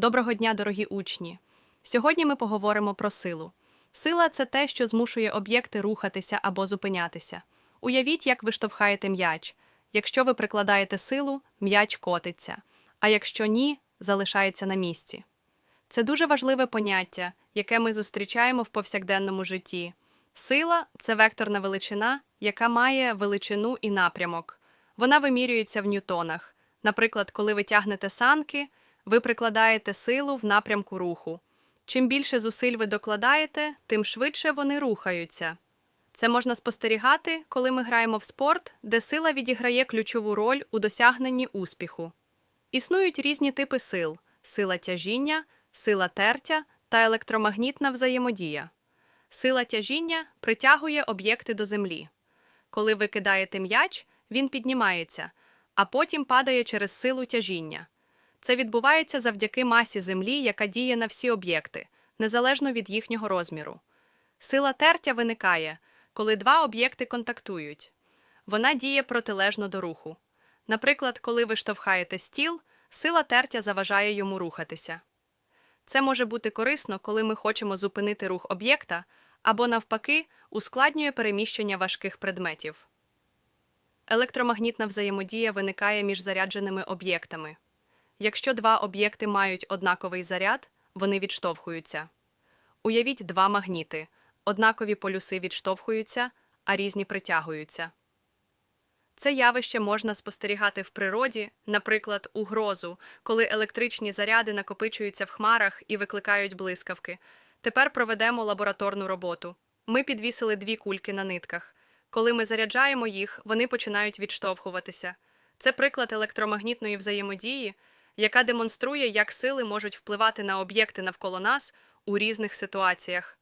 Доброго дня, дорогі учні! Сьогодні ми поговоримо про силу. Сила це те, що змушує об'єкти рухатися або зупинятися. Уявіть, як ви штовхаєте м'яч. Якщо ви прикладаєте силу, м'яч котиться, а якщо ні, залишається на місці. Це дуже важливе поняття, яке ми зустрічаємо в повсякденному житті. Сила це векторна величина, яка має величину і напрямок. Вона вимірюється в ньютонах. Наприклад, коли ви тягнете санки, ви прикладаєте силу в напрямку руху. Чим більше зусиль ви докладаєте, тим швидше вони рухаються. Це можна спостерігати, коли ми граємо в спорт, де сила відіграє ключову роль у досягненні успіху. Існують різні типи сил: сила тяжіння, сила тертя та електромагнітна взаємодія. Сила тяжіння притягує об'єкти до землі. Коли ви кидаєте м'яч, він піднімається, а потім падає через силу тяжіння. Це відбувається завдяки масі землі, яка діє на всі об'єкти, незалежно від їхнього розміру. Сила тертя виникає, коли два об'єкти контактують. Вона діє протилежно до руху. Наприклад, коли ви штовхаєте стіл, сила тертя заважає йому рухатися. Це може бути корисно, коли ми хочемо зупинити рух об'єкта або, навпаки, ускладнює переміщення важких предметів. Електромагнітна взаємодія виникає між зарядженими об'єктами. Якщо два об'єкти мають однаковий заряд, вони відштовхуються. Уявіть два магніти. Однакові полюси відштовхуються, а різні притягуються. Це явище можна спостерігати в природі, наприклад, у грозу, коли електричні заряди накопичуються в хмарах і викликають блискавки. Тепер проведемо лабораторну роботу. Ми підвісили дві кульки на нитках. Коли ми заряджаємо їх, вони починають відштовхуватися. Це приклад електромагнітної взаємодії, яка демонструє, як сили можуть впливати на об'єкти навколо нас у різних ситуаціях.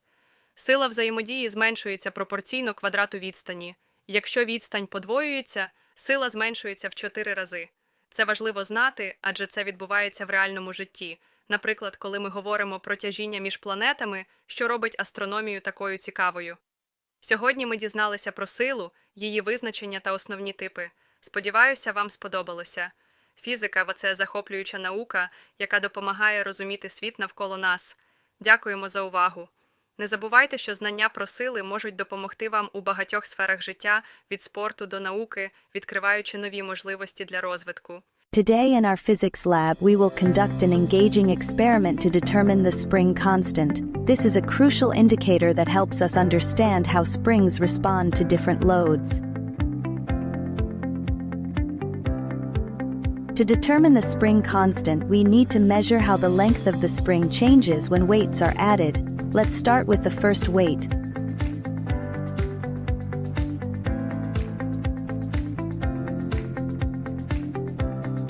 Сила взаємодії зменшується пропорційно квадрату відстані. Якщо відстань подвоюється, сила зменшується в 4 рази. Це важливо знати, адже це відбувається в реальному житті. Наприклад, коли ми говоримо про тяжіння між планетами, що робить астрономію такою цікавою. Сьогодні ми дізналися про силу, її визначення та основні типи. Сподіваюся, вам сподобалося. Фізика це захоплююча наука, яка допомагає розуміти світ навколо нас. Дякуємо за увагу. Не забувайте, що знання про сили можуть допомогти вам у багатьох сферах життя від спорту до науки, відкриваючи нові можливості для розвитку. Today in our physics lab, we will conduct an engaging experiment to determine the spring constant. This is a crucial indicator that helps us understand how springs respond to different loads. To determine the spring constant, we need to measure how the length of the spring changes when weights are added. Let's start with the first weight.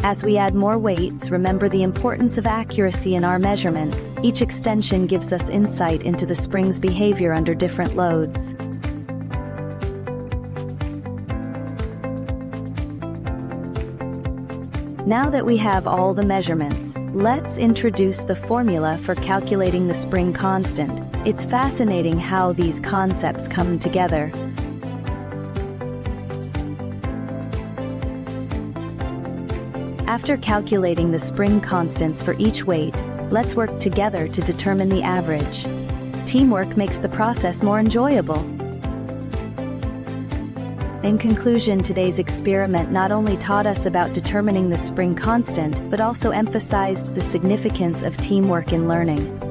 As we add more weights, remember the importance of accuracy in our measurements. Each extension gives us insight into the spring's behavior under different loads. Now that we have all the measurements, let's introduce the formula for calculating the spring constant. It's fascinating how these concepts come together. After calculating the spring constants for each weight, let's work together to determine the average. Teamwork makes the process more enjoyable. In conclusion, today's experiment not only taught us about determining the spring constant, but also emphasized the significance of teamwork in learning.